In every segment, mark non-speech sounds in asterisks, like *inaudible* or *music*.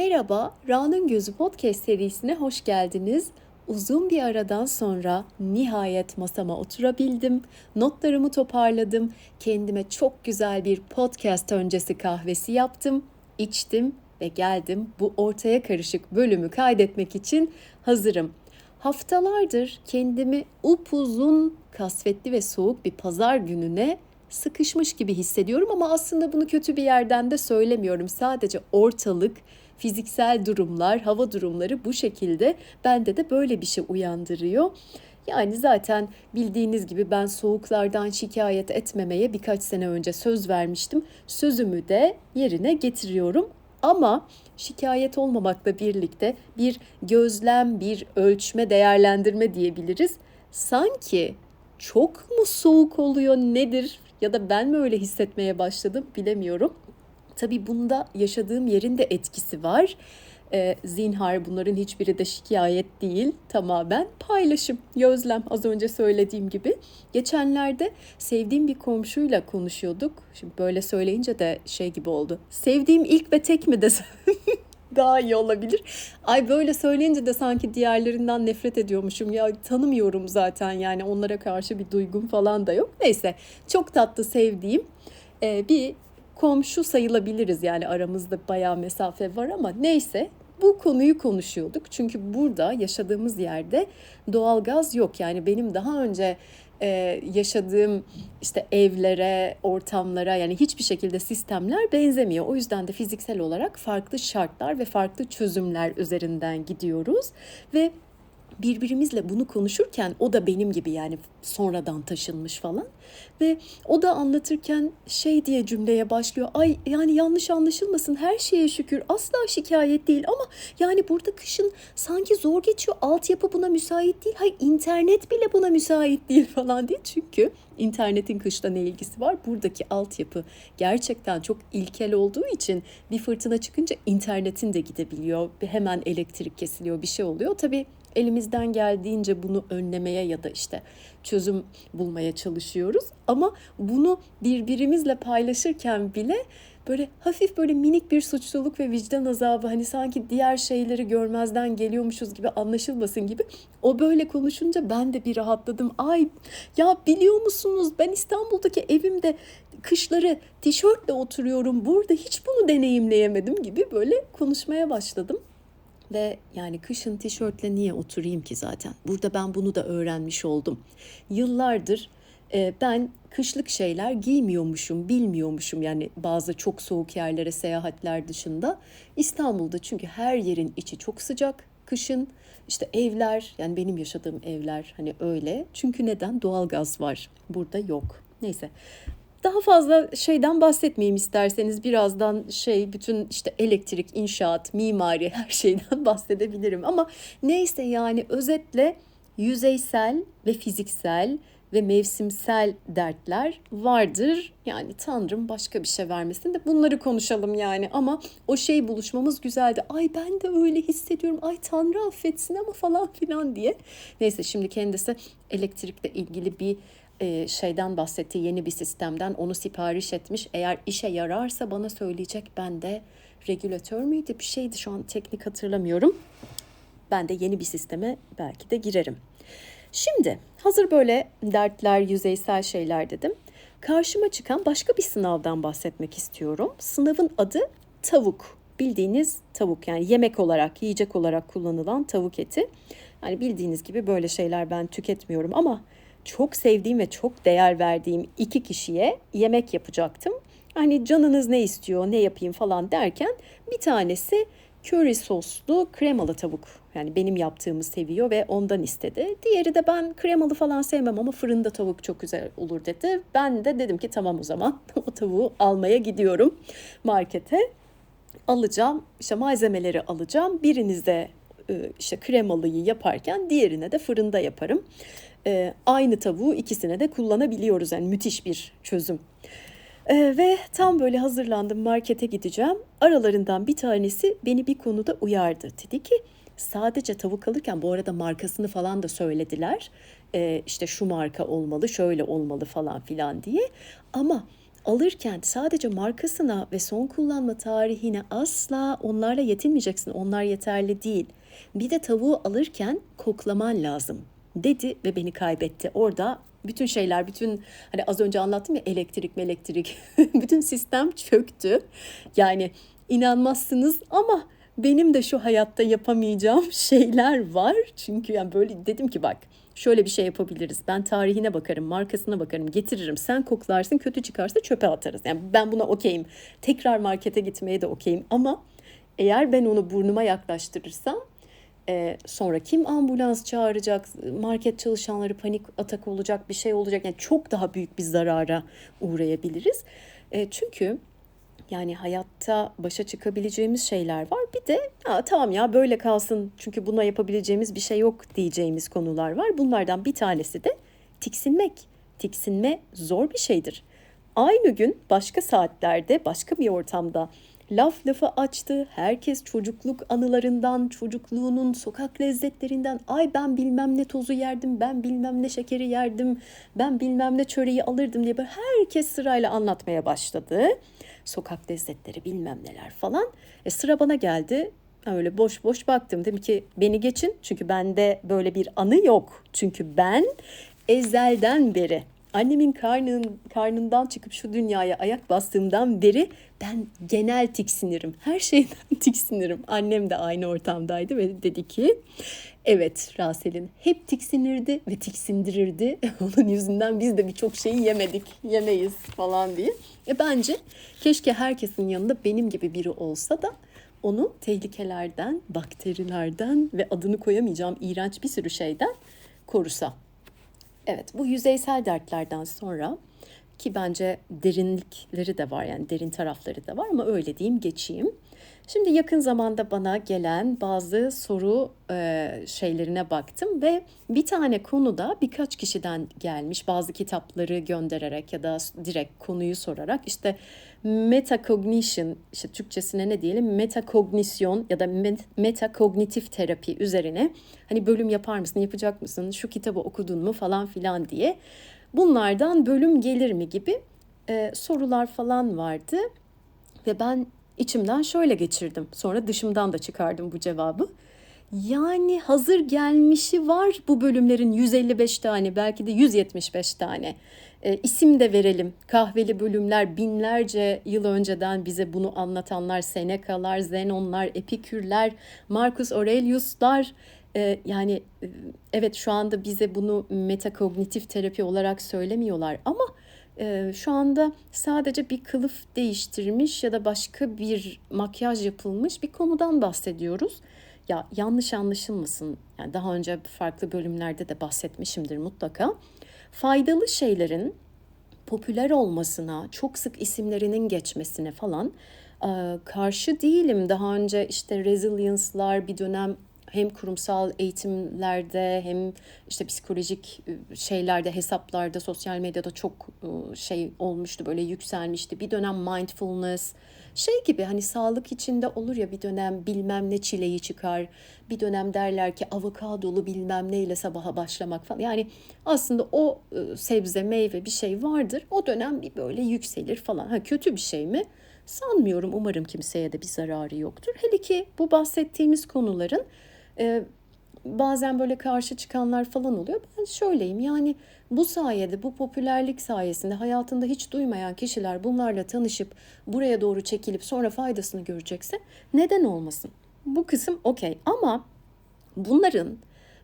Merhaba, Ra'nın Gözü Podcast serisine hoş geldiniz. Uzun bir aradan sonra nihayet masama oturabildim. Notlarımı toparladım. Kendime çok güzel bir podcast öncesi kahvesi yaptım, içtim ve geldim bu ortaya karışık bölümü kaydetmek için hazırım. Haftalardır kendimi upuzun, kasvetli ve soğuk bir pazar gününe sıkışmış gibi hissediyorum ama aslında bunu kötü bir yerden de söylemiyorum. Sadece ortalık, fiziksel durumlar, hava durumları bu şekilde bende de böyle bir şey uyandırıyor. Yani zaten bildiğiniz gibi ben soğuklardan şikayet etmemeye birkaç sene önce söz vermiştim. Sözümü de yerine getiriyorum. Ama şikayet olmamakla birlikte bir gözlem, bir ölçme, değerlendirme diyebiliriz. Sanki çok mu soğuk oluyor nedir ya da ben mi öyle hissetmeye başladım bilemiyorum. Tabii bunda yaşadığım yerin de etkisi var. E, zinhar bunların hiçbiri de şikayet değil tamamen paylaşım, gözlem az önce söylediğim gibi. Geçenlerde sevdiğim bir komşuyla konuşuyorduk. Şimdi böyle söyleyince de şey gibi oldu. Sevdiğim ilk ve tek mi desem *laughs* daha iyi olabilir. Ay böyle söyleyince de sanki diğerlerinden nefret ediyormuşum. Ya tanımıyorum zaten yani onlara karşı bir duygum falan da yok. Neyse çok tatlı sevdiğim e, bir komşu sayılabiliriz yani aramızda bayağı mesafe var ama neyse bu konuyu konuşuyorduk. Çünkü burada yaşadığımız yerde doğalgaz yok. Yani benim daha önce e, yaşadığım işte evlere, ortamlara yani hiçbir şekilde sistemler benzemiyor. O yüzden de fiziksel olarak farklı şartlar ve farklı çözümler üzerinden gidiyoruz ve birbirimizle bunu konuşurken o da benim gibi yani sonradan taşınmış falan ve o da anlatırken şey diye cümleye başlıyor. Ay yani yanlış anlaşılmasın her şeye şükür asla şikayet değil ama yani burada kışın sanki zor geçiyor. Altyapı buna müsait değil. Hay internet bile buna müsait değil *laughs* falan diye. Çünkü internetin kışla ne ilgisi var? Buradaki altyapı gerçekten çok ilkel olduğu için bir fırtına çıkınca internetin de gidebiliyor. Hemen elektrik kesiliyor bir şey oluyor. Tabii elimizden geldiğince bunu önlemeye ya da işte çözüm bulmaya çalışıyoruz. Ama bunu birbirimizle paylaşırken bile böyle hafif böyle minik bir suçluluk ve vicdan azabı hani sanki diğer şeyleri görmezden geliyormuşuz gibi anlaşılmasın gibi o böyle konuşunca ben de bir rahatladım. Ay ya biliyor musunuz ben İstanbul'daki evimde kışları tişörtle oturuyorum. Burada hiç bunu deneyimleyemedim gibi böyle konuşmaya başladım. Ve yani kışın tişörtle niye oturayım ki zaten? Burada ben bunu da öğrenmiş oldum. Yıllardır e, ben kışlık şeyler giymiyormuşum, bilmiyormuşum. Yani bazı çok soğuk yerlere seyahatler dışında. İstanbul'da çünkü her yerin içi çok sıcak. Kışın işte evler yani benim yaşadığım evler hani öyle. Çünkü neden? Doğalgaz var. Burada yok. Neyse daha fazla şeyden bahsetmeyeyim isterseniz birazdan şey bütün işte elektrik, inşaat, mimari *laughs* her şeyden *laughs* bahsedebilirim ama neyse yani özetle yüzeysel ve fiziksel ve mevsimsel dertler vardır. Yani Tanrım başka bir şey vermesin de bunları konuşalım yani. Ama o şey buluşmamız güzeldi. Ay ben de öyle hissediyorum. Ay Tanrı affetsin ama falan filan diye. Neyse şimdi kendisi elektrikle ilgili bir e, şeyden bahsetti yeni bir sistemden onu sipariş etmiş. Eğer işe yararsa bana söyleyecek ben de regülatör müydü bir şeydi şu an teknik hatırlamıyorum. Ben de yeni bir sisteme belki de girerim. Şimdi hazır böyle dertler, yüzeysel şeyler dedim. Karşıma çıkan başka bir sınavdan bahsetmek istiyorum. Sınavın adı tavuk. Bildiğiniz tavuk yani yemek olarak, yiyecek olarak kullanılan tavuk eti. Yani bildiğiniz gibi böyle şeyler ben tüketmiyorum ama çok sevdiğim ve çok değer verdiğim iki kişiye yemek yapacaktım. Hani canınız ne istiyor, ne yapayım falan derken bir tanesi köri soslu kremalı tavuk. Yani benim yaptığımı seviyor ve ondan istedi. Diğeri de ben kremalı falan sevmem ama fırında tavuk çok güzel olur dedi. Ben de dedim ki tamam o zaman *laughs* o tavuğu almaya gidiyorum markete. Alacağım işte malzemeleri alacağım. Birinize e, işte kremalıyı yaparken diğerine de fırında yaparım e, aynı tavuğu ikisine de kullanabiliyoruz. Yani müthiş bir çözüm. E, ve tam böyle hazırlandım markete gideceğim. Aralarından bir tanesi beni bir konuda uyardı. Dedi ki sadece tavuk alırken bu arada markasını falan da söylediler. E, işte şu marka olmalı, şöyle olmalı falan filan diye. Ama alırken sadece markasına ve son kullanma tarihine asla onlarla yetinmeyeceksin. Onlar yeterli değil. Bir de tavuğu alırken koklaman lazım dedi ve beni kaybetti. Orada bütün şeyler, bütün hani az önce anlattım ya elektrik, elektrik, *laughs* bütün sistem çöktü. Yani inanmazsınız ama benim de şu hayatta yapamayacağım *laughs* şeyler var. Çünkü yani böyle dedim ki bak şöyle bir şey yapabiliriz. Ben tarihine bakarım, markasına bakarım, getiririm. Sen koklarsın, kötü çıkarsa çöpe atarız. Yani ben buna okeyim. Tekrar markete gitmeye de okeyim ama eğer ben onu burnuma yaklaştırırsam e, sonra kim ambulans çağıracak, market çalışanları panik atak olacak, bir şey olacak. Yani çok daha büyük bir zarara uğrayabiliriz. E, çünkü yani hayatta başa çıkabileceğimiz şeyler var. Bir de ya, tamam ya böyle kalsın çünkü buna yapabileceğimiz bir şey yok diyeceğimiz konular var. Bunlardan bir tanesi de tiksinmek. Tiksinme zor bir şeydir. Aynı gün başka saatlerde başka bir ortamda laf lafı açtı. Herkes çocukluk anılarından, çocukluğunun sokak lezzetlerinden ay ben bilmem ne tozu yerdim, ben bilmem ne şekeri yerdim, ben bilmem ne çöreği alırdım diye böyle herkes sırayla anlatmaya başladı. Sokak lezzetleri bilmem neler falan. E sıra bana geldi. Öyle boş boş baktım. Dedim ki beni geçin çünkü bende böyle bir anı yok. Çünkü ben ezelden beri annemin karnın, karnından çıkıp şu dünyaya ayak bastığımdan beri ben genel tiksinirim. Her şeyden *laughs* tiksinirim. Annem de aynı ortamdaydı ve dedi ki evet Rasel'in hep tiksinirdi ve tiksindirirdi. *laughs* Onun yüzünden biz de birçok şeyi yemedik, yemeyiz falan diye. E bence keşke herkesin yanında benim gibi biri olsa da onu tehlikelerden, bakterilerden ve adını koyamayacağım iğrenç bir sürü şeyden korusa. Evet bu yüzeysel dertlerden sonra ki bence derinlikleri de var yani derin tarafları da var ama öyle diyeyim geçeyim. Şimdi yakın zamanda bana gelen bazı soru e, şeylerine baktım ve bir tane konuda birkaç kişiden gelmiş bazı kitapları göndererek ya da direkt konuyu sorarak işte metacognition işte Türkçesine ne diyelim metakognisyon ya da metakognitif terapi üzerine hani bölüm yapar mısın yapacak mısın şu kitabı okudun mu falan filan diye bunlardan bölüm gelir mi gibi e, sorular falan vardı ve ben içimden şöyle geçirdim. Sonra dışımdan da çıkardım bu cevabı. Yani hazır gelmişi var bu bölümlerin 155 tane belki de 175 tane. E, isim de verelim. Kahveli bölümler binlerce yıl önceden bize bunu anlatanlar Seneca'lar, Zenonlar, Epikürler, Marcus Aurelius'lar. E, yani e, evet şu anda bize bunu metakognitif terapi olarak söylemiyorlar ama e, şu anda sadece bir kılıf değiştirmiş ya da başka bir makyaj yapılmış bir konudan bahsediyoruz. Ya yanlış anlaşılmasın. Yani daha önce farklı bölümlerde de bahsetmişimdir mutlaka. Faydalı şeylerin popüler olmasına, çok sık isimlerinin geçmesine falan karşı değilim. Daha önce işte resilience'lar bir dönem hem kurumsal eğitimlerde hem işte psikolojik ıı, şeylerde, hesaplarda, sosyal medyada çok ıı, şey olmuştu, böyle yükselmişti. Bir dönem mindfulness, şey gibi hani sağlık içinde olur ya bir dönem bilmem ne çileği çıkar. Bir dönem derler ki avokadolu bilmem neyle sabaha başlamak falan. Yani aslında o ıı, sebze, meyve bir şey vardır. O dönem bir böyle yükselir falan. Ha kötü bir şey mi? Sanmıyorum. Umarım kimseye de bir zararı yoktur. Hele ki bu bahsettiğimiz konuların e, bazen böyle karşı çıkanlar falan oluyor. Ben şöyleyim yani bu sayede, bu popülerlik sayesinde hayatında hiç duymayan kişiler bunlarla tanışıp buraya doğru çekilip sonra faydasını görecekse neden olmasın? Bu kısım okey ama bunların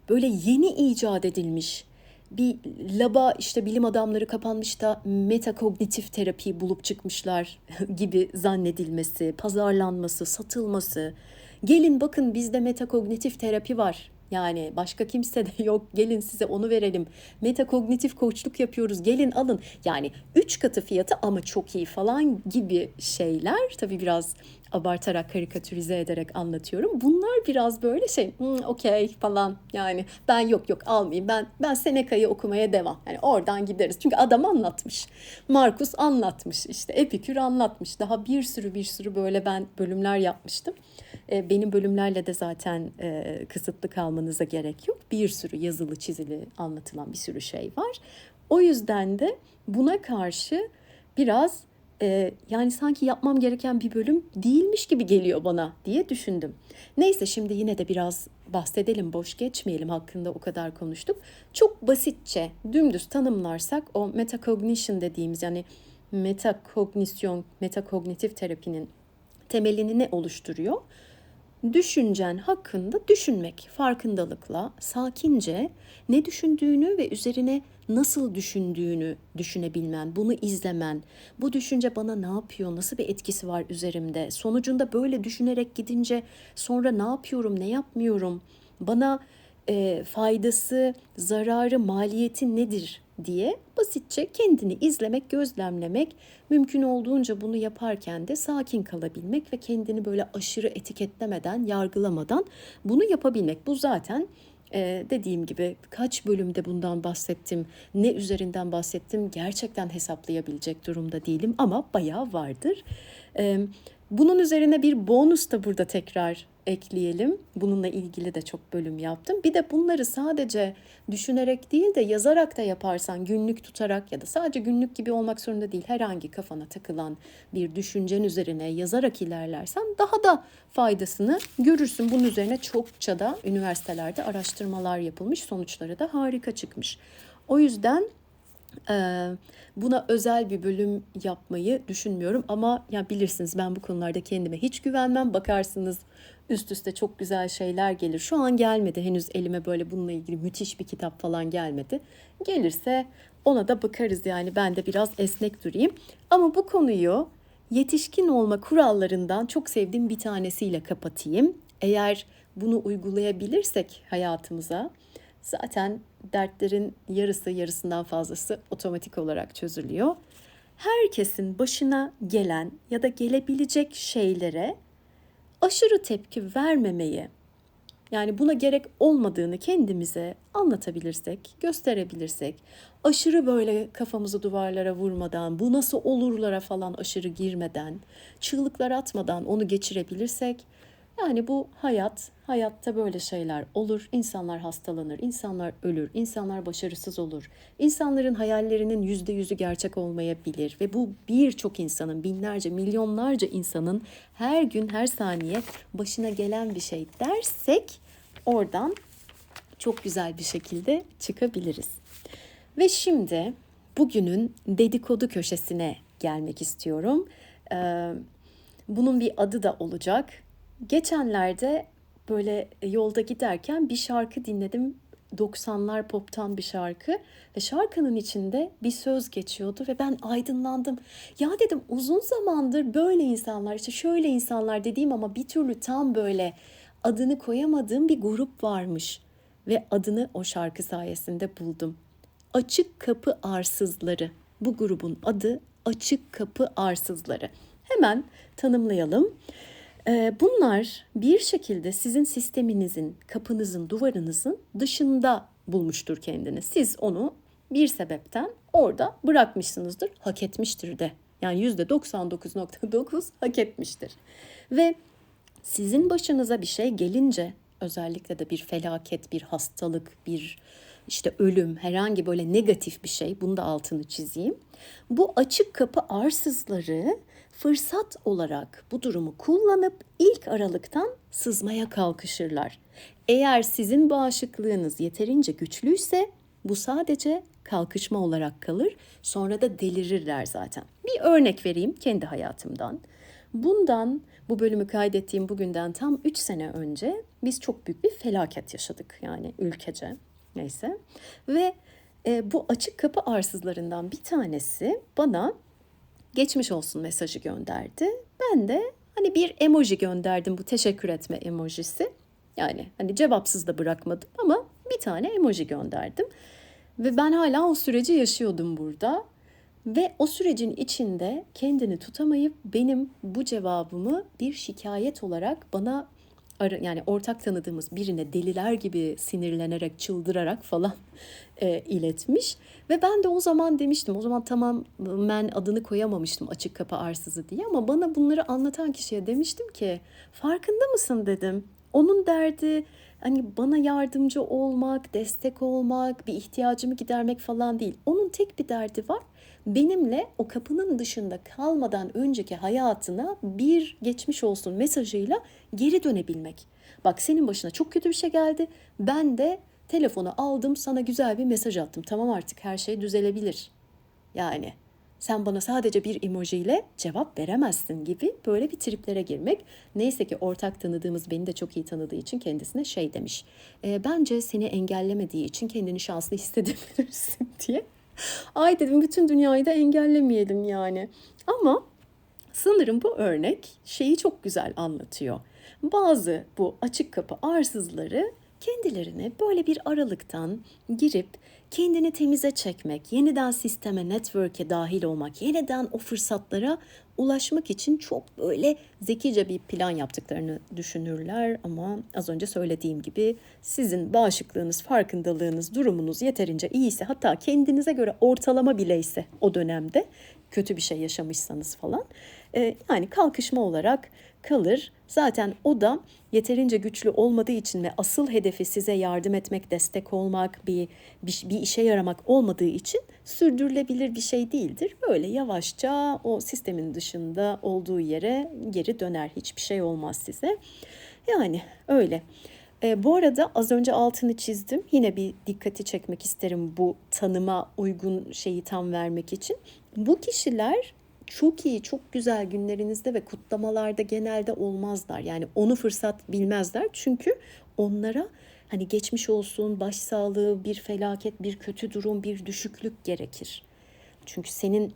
böyle yeni icat edilmiş bir laba işte bilim adamları kapanmış da metakognitif terapi bulup çıkmışlar *laughs* gibi zannedilmesi, pazarlanması, satılması, Gelin bakın bizde metakognitif terapi var. Yani başka kimse de yok. Gelin size onu verelim. Metakognitif koçluk yapıyoruz. Gelin alın. Yani üç katı fiyatı ama çok iyi falan gibi şeyler. Tabii biraz abartarak karikatürize ederek anlatıyorum. Bunlar biraz böyle şey hmm, okey falan yani ben yok yok almayayım ben ben Seneca'yı okumaya devam. Yani oradan gideriz. Çünkü adam anlatmış. Markus anlatmış işte Epikür anlatmış. Daha bir sürü bir sürü böyle ben bölümler yapmıştım. E, benim bölümlerle de zaten e, kısıtlı kalmanıza gerek yok. Bir sürü yazılı çizili anlatılan bir sürü şey var. O yüzden de buna karşı biraz e, yani sanki yapmam gereken bir bölüm değilmiş gibi geliyor bana diye düşündüm. Neyse şimdi yine de biraz bahsedelim, boş geçmeyelim hakkında o kadar konuştuk. Çok basitçe dümdüz tanımlarsak o metacognition dediğimiz yani metakognisyon, metakognitif terapinin temelini ne oluşturuyor? Düşüncen hakkında düşünmek, farkındalıkla, sakince ne düşündüğünü ve üzerine nasıl düşündüğünü düşünebilmen, bunu izlemen, bu düşünce bana ne yapıyor, nasıl bir etkisi var üzerimde, sonucunda böyle düşünerek gidince sonra ne yapıyorum, ne yapmıyorum, bana e, faydası, zararı, maliyeti nedir diye basitçe kendini izlemek, gözlemlemek, mümkün olduğunca bunu yaparken de sakin kalabilmek ve kendini böyle aşırı etiketlemeden, yargılamadan bunu yapabilmek. Bu zaten ee, dediğim gibi kaç bölümde bundan bahsettim, ne üzerinden bahsettim gerçekten hesaplayabilecek durumda değilim ama bayağı vardır. Ee, bunun üzerine bir bonus da burada tekrar ekleyelim. Bununla ilgili de çok bölüm yaptım. Bir de bunları sadece düşünerek değil de yazarak da yaparsan, günlük tutarak ya da sadece günlük gibi olmak zorunda değil. Herhangi kafana takılan bir düşüncen üzerine yazarak ilerlersen daha da faydasını görürsün. Bunun üzerine çokça da üniversitelerde araştırmalar yapılmış, sonuçları da harika çıkmış. O yüzden Buna özel bir bölüm yapmayı düşünmüyorum ama ya bilirsiniz ben bu konularda kendime hiç güvenmem. Bakarsınız üst üste çok güzel şeyler gelir. Şu an gelmedi henüz elime böyle bununla ilgili müthiş bir kitap falan gelmedi. Gelirse ona da bakarız yani ben de biraz esnek durayım. Ama bu konuyu yetişkin olma kurallarından çok sevdiğim bir tanesiyle kapatayım. Eğer bunu uygulayabilirsek hayatımıza zaten dertlerin yarısı yarısından fazlası otomatik olarak çözülüyor. Herkesin başına gelen ya da gelebilecek şeylere aşırı tepki vermemeyi yani buna gerek olmadığını kendimize anlatabilirsek, gösterebilirsek, aşırı böyle kafamızı duvarlara vurmadan, bu nasıl olurlara falan aşırı girmeden, çığlıklar atmadan onu geçirebilirsek yani bu hayat, hayatta böyle şeyler olur. İnsanlar hastalanır, insanlar ölür, insanlar başarısız olur. İnsanların hayallerinin yüzde yüzü gerçek olmayabilir. Ve bu birçok insanın, binlerce, milyonlarca insanın her gün, her saniye başına gelen bir şey dersek oradan çok güzel bir şekilde çıkabiliriz. Ve şimdi bugünün dedikodu köşesine gelmek istiyorum. Bunun bir adı da olacak Geçenlerde böyle yolda giderken bir şarkı dinledim. 90'lar poptan bir şarkı ve şarkının içinde bir söz geçiyordu ve ben aydınlandım. Ya dedim uzun zamandır böyle insanlar işte şöyle insanlar dediğim ama bir türlü tam böyle adını koyamadığım bir grup varmış ve adını o şarkı sayesinde buldum. Açık Kapı Arsızları. Bu grubun adı Açık Kapı Arsızları. Hemen tanımlayalım. Ee, bunlar bir şekilde sizin sisteminizin, kapınızın, duvarınızın dışında bulmuştur kendini. Siz onu bir sebepten orada bırakmışsınızdır, hak etmiştir de. Yani yüzde 99.9 hak etmiştir. Ve sizin başınıza bir şey gelince özellikle de bir felaket, bir hastalık, bir işte ölüm, herhangi böyle negatif bir şey, bunu da altını çizeyim. Bu açık kapı arsızları fırsat olarak bu durumu kullanıp ilk aralıktan sızmaya kalkışırlar. Eğer sizin bağışıklığınız yeterince güçlüyse bu sadece kalkışma olarak kalır. Sonra da delirirler zaten. Bir örnek vereyim kendi hayatımdan. Bundan bu bölümü kaydettiğim bugünden tam 3 sene önce biz çok büyük bir felaket yaşadık yani ülkece. Neyse. Ve e, bu açık kapı arsızlarından bir tanesi bana geçmiş olsun mesajı gönderdi. Ben de hani bir emoji gönderdim bu teşekkür etme emojisi. Yani hani cevapsız da bırakmadım ama bir tane emoji gönderdim. Ve ben hala o süreci yaşıyordum burada. Ve o sürecin içinde kendini tutamayıp benim bu cevabımı bir şikayet olarak bana yani ortak tanıdığımız birine deliler gibi sinirlenerek, çıldırarak falan *laughs* e, iletmiş. Ve ben de o zaman demiştim, o zaman tamam ben adını koyamamıştım açık kapı arsızı diye ama bana bunları anlatan kişiye demiştim ki farkında mısın dedim. Onun derdi hani bana yardımcı olmak, destek olmak, bir ihtiyacımı gidermek falan değil. Onun tek bir derdi var. Benimle o kapının dışında kalmadan önceki hayatına bir geçmiş olsun mesajıyla geri dönebilmek. Bak senin başına çok kötü bir şey geldi. Ben de telefonu aldım sana güzel bir mesaj attım. Tamam artık her şey düzelebilir. Yani sen bana sadece bir emojiyle cevap veremezsin gibi böyle bir triplere girmek. Neyse ki ortak tanıdığımız beni de çok iyi tanıdığı için kendisine şey demiş. E, bence seni engellemediği için kendini şanslı hissedebilirsin *laughs* diye. Ay dedim bütün dünyayı da engellemeyelim yani. Ama sanırım bu örnek şeyi çok güzel anlatıyor. Bazı bu açık kapı arsızları kendilerine böyle bir aralıktan girip kendini temize çekmek, yeniden sisteme, network'e dahil olmak, yeniden o fırsatlara ulaşmak için çok böyle zekice bir plan yaptıklarını düşünürler. Ama az önce söylediğim gibi sizin bağışıklığınız, farkındalığınız, durumunuz yeterince iyiyse hatta kendinize göre ortalama bileyse o dönemde kötü bir şey yaşamışsanız falan yani kalkışma olarak kalır. Zaten o da yeterince güçlü olmadığı için ve asıl hedefi size yardım etmek, destek olmak, bir, bir, bir işe yaramak olmadığı için sürdürülebilir bir şey değildir. Böyle yavaşça o sistemin dışında olduğu yere geri döner. Hiçbir şey olmaz size. Yani öyle. E, bu arada az önce altını çizdim. Yine bir dikkati çekmek isterim bu tanıma uygun şeyi tam vermek için. Bu kişiler çok iyi, çok güzel günlerinizde ve kutlamalarda genelde olmazlar. Yani onu fırsat bilmezler. Çünkü onlara hani geçmiş olsun, başsağlığı, bir felaket, bir kötü durum, bir düşüklük gerekir. Çünkü senin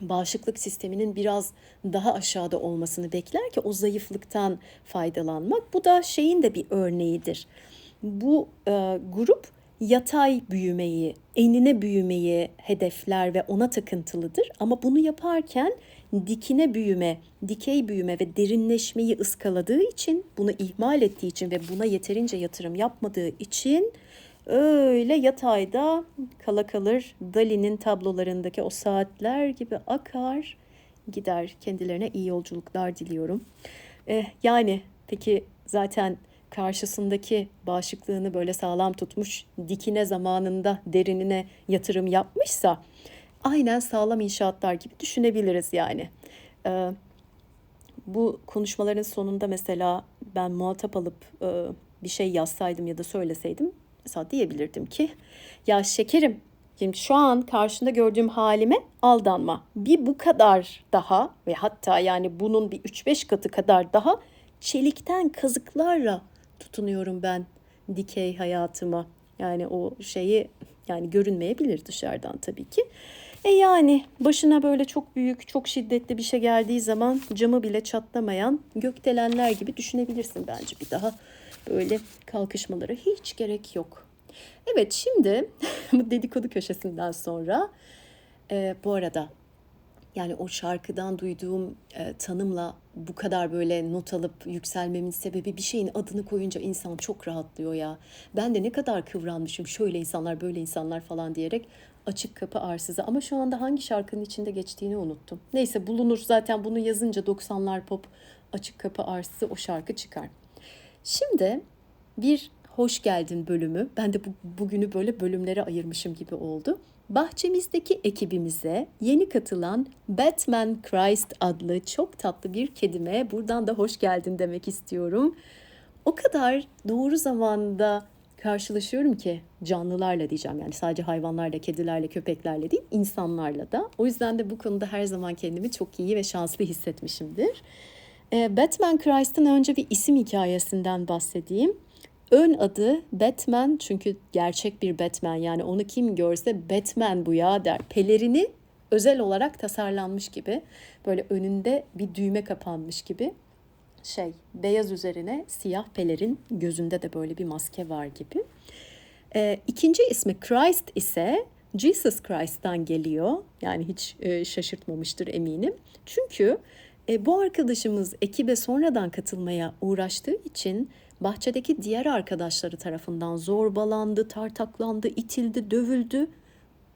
bağışıklık sisteminin biraz daha aşağıda olmasını bekler ki o zayıflıktan faydalanmak. Bu da şeyin de bir örneğidir. Bu e, grup yatay büyümeyi, enine büyümeyi hedefler ve ona takıntılıdır. Ama bunu yaparken dikine büyüme, dikey büyüme ve derinleşmeyi ıskaladığı için, bunu ihmal ettiği için ve buna yeterince yatırım yapmadığı için öyle yatayda kala kalır. Dali'nin tablolarındaki o saatler gibi akar gider. Kendilerine iyi yolculuklar diliyorum. Eh, yani peki zaten karşısındaki bağışıklığını böyle sağlam tutmuş, dikine zamanında derinine yatırım yapmışsa aynen sağlam inşaatlar gibi düşünebiliriz yani. Ee, bu konuşmaların sonunda mesela ben muhatap alıp e, bir şey yazsaydım ya da söyleseydim mesela diyebilirdim ki ya şekerim Şimdi şu an karşında gördüğüm halime aldanma. Bir bu kadar daha ve hatta yani bunun bir 3-5 katı kadar daha çelikten kazıklarla tutunuyorum ben dikey hayatıma. Yani o şeyi yani görünmeyebilir dışarıdan tabii ki. E yani başına böyle çok büyük, çok şiddetli bir şey geldiği zaman camı bile çatlamayan gökdelenler gibi düşünebilirsin bence bir daha. Böyle kalkışmalara hiç gerek yok. Evet şimdi *laughs* bu dedikodu köşesinden sonra e, bu arada yani o şarkıdan duyduğum e, tanımla bu kadar böyle not alıp yükselmemin sebebi bir şeyin adını koyunca insan çok rahatlıyor ya. Ben de ne kadar kıvranmışım şöyle insanlar böyle insanlar falan diyerek açık kapı arsızı ama şu anda hangi şarkının içinde geçtiğini unuttum. Neyse bulunur zaten bunu yazınca 90'lar pop açık kapı arsızı o şarkı çıkar. Şimdi bir hoş geldin bölümü. Ben de bu, bugünü böyle bölümlere ayırmışım gibi oldu. Bahçemizdeki ekibimize yeni katılan Batman Christ adlı çok tatlı bir kedime buradan da hoş geldin demek istiyorum. O kadar doğru zamanda karşılaşıyorum ki canlılarla diyeceğim yani sadece hayvanlarla, kedilerle, köpeklerle değil insanlarla da. O yüzden de bu konuda her zaman kendimi çok iyi ve şanslı hissetmişimdir. Ee, Batman Christ'ın önce bir isim hikayesinden bahsedeyim. Ön adı Batman çünkü gerçek bir Batman yani onu kim görse Batman bu ya der. Pelerini özel olarak tasarlanmış gibi böyle önünde bir düğme kapanmış gibi şey beyaz üzerine siyah pelerin gözünde de böyle bir maske var gibi. Ee, ikinci ismi Christ ise Jesus Christ'tan geliyor. Yani hiç e, şaşırtmamıştır eminim. Çünkü e, bu arkadaşımız ekibe sonradan katılmaya uğraştığı için bahçedeki diğer arkadaşları tarafından zorbalandı, tartaklandı, itildi, dövüldü.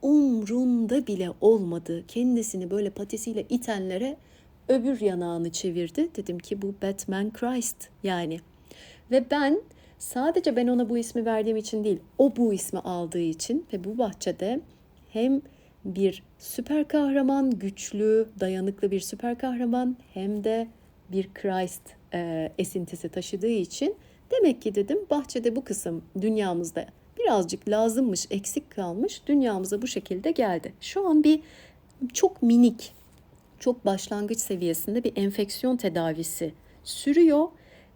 Umrunda bile olmadı. Kendisini böyle patisiyle itenlere öbür yanağını çevirdi. Dedim ki bu Batman Christ yani. Ve ben sadece ben ona bu ismi verdiğim için değil, o bu ismi aldığı için ve bu bahçede hem bir süper kahraman, güçlü, dayanıklı bir süper kahraman hem de bir Christ e, esintisi taşıdığı için demek ki dedim bahçede bu kısım dünyamızda birazcık lazımmış, eksik kalmış. Dünyamıza bu şekilde geldi. Şu an bir çok minik, çok başlangıç seviyesinde bir enfeksiyon tedavisi sürüyor.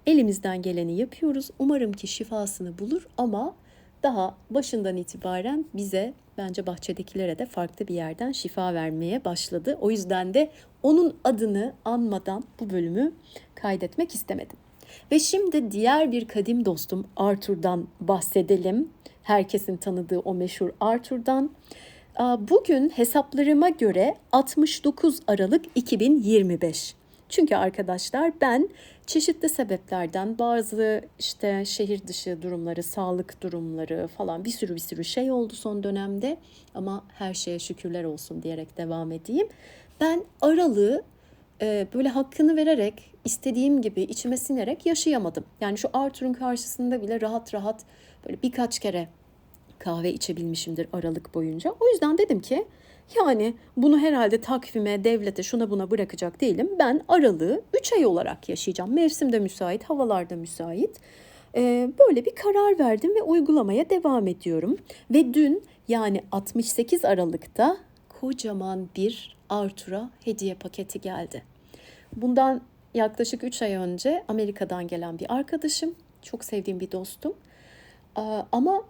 Elimizden geleni yapıyoruz. Umarım ki şifasını bulur ama daha başından itibaren bize bence bahçedekilere de farklı bir yerden şifa vermeye başladı. O yüzden de onun adını anmadan bu bölümü kaydetmek istemedim. Ve şimdi diğer bir kadim dostum Arthur'dan bahsedelim. Herkesin tanıdığı o meşhur Arthur'dan. Bugün hesaplarıma göre 69 Aralık 2025. Çünkü arkadaşlar ben çeşitli sebeplerden bazı işte şehir dışı durumları, sağlık durumları falan bir sürü bir sürü şey oldu son dönemde ama her şeye şükürler olsun diyerek devam edeyim. Ben aralığı e, böyle hakkını vererek istediğim gibi içime sinerek yaşayamadım. Yani şu Arthur'un karşısında bile rahat rahat böyle birkaç kere kahve içebilmişimdir Aralık boyunca. O yüzden dedim ki yani bunu herhalde takvime, devlete, şuna buna bırakacak değilim. Ben aralığı 3 ay olarak yaşayacağım. Mevsim de müsait, havalar da müsait. Ee, böyle bir karar verdim ve uygulamaya devam ediyorum. Ve dün yani 68 Aralık'ta kocaman bir Arthur'a hediye paketi geldi. Bundan yaklaşık 3 ay önce Amerika'dan gelen bir arkadaşım, çok sevdiğim bir dostum. Ama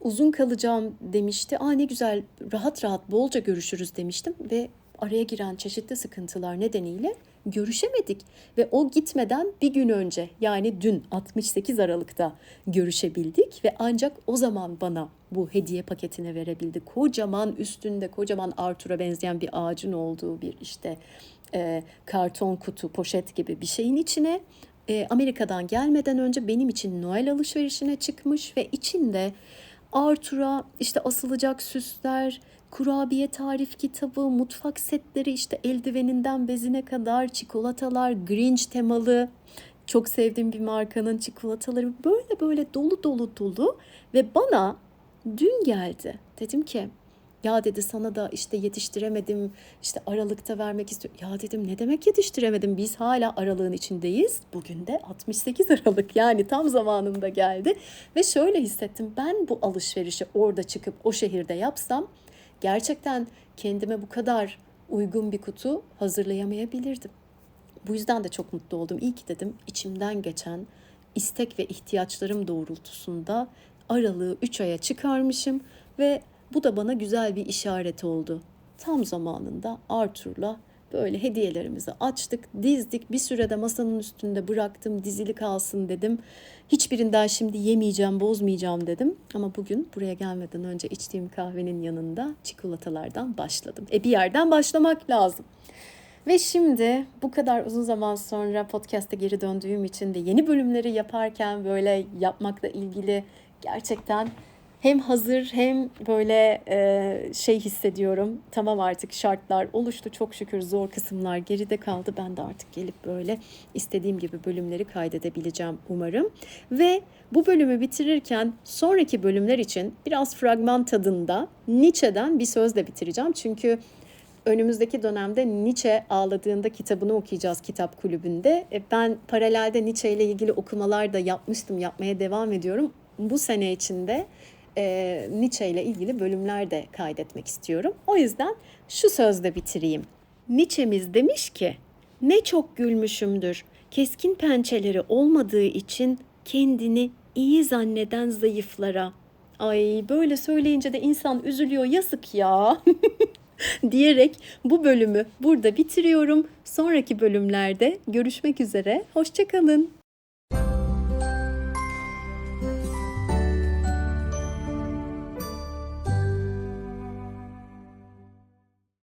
uzun kalacağım demişti. Aa ne güzel rahat rahat bolca görüşürüz demiştim ve araya giren çeşitli sıkıntılar nedeniyle görüşemedik ve o gitmeden bir gün önce yani dün 68 Aralık'ta görüşebildik ve ancak o zaman bana bu hediye paketine verebildi. Kocaman üstünde kocaman Arthur'a benzeyen bir ağacın olduğu bir işte e, karton kutu, poşet gibi bir şeyin içine e, Amerika'dan gelmeden önce benim için Noel alışverişine çıkmış ve içinde Arthur'a işte asılacak süsler, kurabiye tarif kitabı, mutfak setleri işte eldiveninden bezine kadar çikolatalar, Grinch temalı çok sevdiğim bir markanın çikolataları böyle böyle dolu dolu dolu ve bana dün geldi. Dedim ki ya dedi sana da işte yetiştiremedim işte aralıkta vermek istiyorum. Ya dedim ne demek yetiştiremedim biz hala aralığın içindeyiz. Bugün de 68 Aralık yani tam zamanında geldi. Ve şöyle hissettim ben bu alışverişi orada çıkıp o şehirde yapsam gerçekten kendime bu kadar uygun bir kutu hazırlayamayabilirdim. Bu yüzden de çok mutlu oldum. İyi ki dedim içimden geçen istek ve ihtiyaçlarım doğrultusunda aralığı 3 aya çıkarmışım ve bu da bana güzel bir işaret oldu. Tam zamanında Arthur'la böyle hediyelerimizi açtık, dizdik. Bir sürede masanın üstünde bıraktım, dizili kalsın dedim. Hiçbirinden şimdi yemeyeceğim, bozmayacağım dedim. Ama bugün buraya gelmeden önce içtiğim kahvenin yanında çikolatalardan başladım. E bir yerden başlamak lazım. Ve şimdi bu kadar uzun zaman sonra podcast'e geri döndüğüm için de yeni bölümleri yaparken böyle yapmakla ilgili gerçekten hem hazır hem böyle e, şey hissediyorum. Tamam artık şartlar oluştu çok şükür zor kısımlar geride kaldı. Ben de artık gelip böyle istediğim gibi bölümleri kaydedebileceğim umarım. Ve bu bölümü bitirirken sonraki bölümler için biraz fragman tadında Nietzsche'den bir sözle bitireceğim. Çünkü önümüzdeki dönemde Nietzsche ağladığında kitabını okuyacağız kitap kulübünde. E, ben paralelde Nietzsche ile ilgili okumalar da yapmıştım, yapmaya devam ediyorum. Bu sene içinde e, Nietzsche ile ilgili bölümler de kaydetmek istiyorum. O yüzden şu sözle bitireyim. Nietzsche'miz demiş ki, ne çok gülmüşümdür. Keskin pençeleri olmadığı için kendini iyi zanneden zayıflara. Ay böyle söyleyince de insan üzülüyor yazık ya. *laughs* diyerek bu bölümü burada bitiriyorum. Sonraki bölümlerde görüşmek üzere. Hoşçakalın.